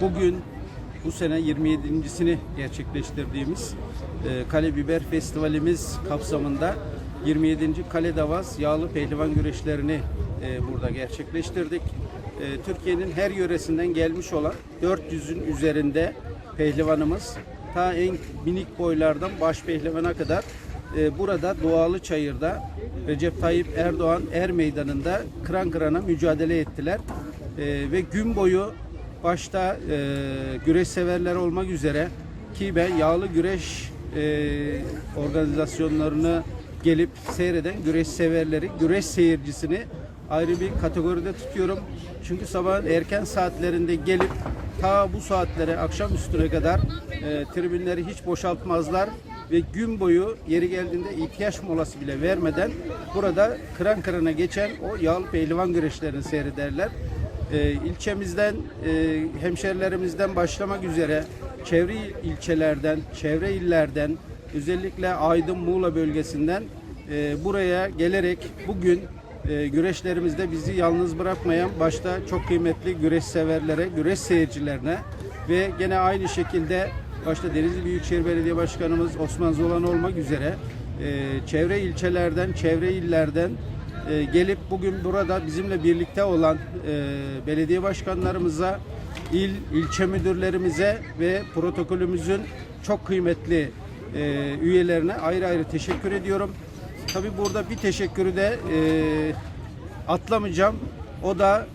bugün bu sene 27.sini gerçekleştirdiğimiz e, Kale Biber Festivalimiz kapsamında 27. Kale Davaz Yağlı Pehlivan güreşlerini e, burada gerçekleştirdik. E, Türkiye'nin her yöresinden gelmiş olan 400'ün üzerinde pehlivanımız ta en minik boylardan baş pehlivana kadar e, burada Doğalı Çayır'da Recep Tayyip Erdoğan Er Meydanı'nda kıran kırana mücadele ettiler. E, ve gün boyu başta e, güreş severler olmak üzere ki ben yağlı güreş e, organizasyonlarını gelip seyreden güreş severleri, güreş seyircisini ayrı bir kategoride tutuyorum. Çünkü sabahın erken saatlerinde gelip ta bu saatlere akşam üstüne kadar e, tribünleri hiç boşaltmazlar ve gün boyu yeri geldiğinde ihtiyaç molası bile vermeden burada kıran kırana geçen o yağlı pehlivan güreşlerini seyrederler. E, ilçemizden, e, hemşerilerimizden başlamak üzere çevre ilçelerden, çevre illerden, özellikle Aydın Muğla bölgesinden e, buraya gelerek bugün e, güreşlerimizde bizi yalnız bırakmayan başta çok kıymetli güreş severlere, güreş seyircilerine ve gene aynı şekilde başta Denizli Büyükşehir Belediye Başkanımız Osman Zolan olmak üzere e, çevre ilçelerden, çevre illerden e, gelip bugün burada bizimle birlikte olan e, belediye başkanlarımıza, il, ilçe müdürlerimize ve protokolümüzün çok kıymetli e, üyelerine ayrı ayrı teşekkür ediyorum. Tabii burada bir teşekkürü de e, atlamayacağım. O da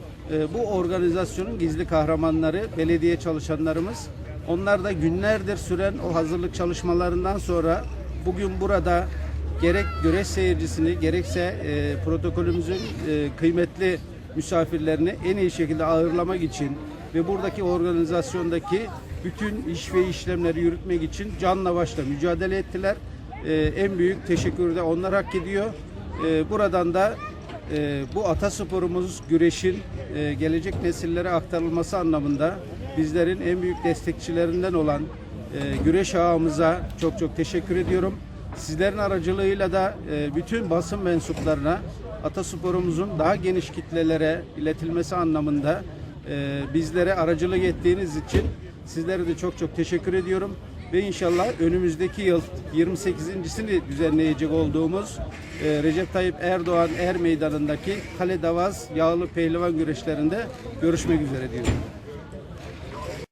bu organizasyonun gizli kahramanları, belediye çalışanlarımız. Onlar da günlerdir süren o hazırlık çalışmalarından sonra bugün burada gerek güreş seyircisini gerekse e, protokolümüzün e, kıymetli misafirlerini en iyi şekilde ağırlamak için ve buradaki organizasyondaki bütün iş ve işlemleri yürütmek için canla başla mücadele ettiler. E, en büyük teşekkürü de onlar hak ediyor. E, buradan da e, bu atasporumuz güreşin e, gelecek nesillere aktarılması anlamında bizlerin en büyük destekçilerinden olan e, güreş ağamıza çok çok teşekkür ediyorum. Sizlerin aracılığıyla da e, bütün basın mensuplarına atasporumuzun daha geniş kitlelere iletilmesi anlamında e, bizlere aracılık ettiğiniz için sizlere de çok çok teşekkür ediyorum. Ve inşallah önümüzdeki yıl 28.sini düzenleyecek olduğumuz e, Recep Tayyip Erdoğan Er Meydanı'ndaki Kale Davaz Yağlı Pehlivan güreşlerinde görüşmek üzere diyorum.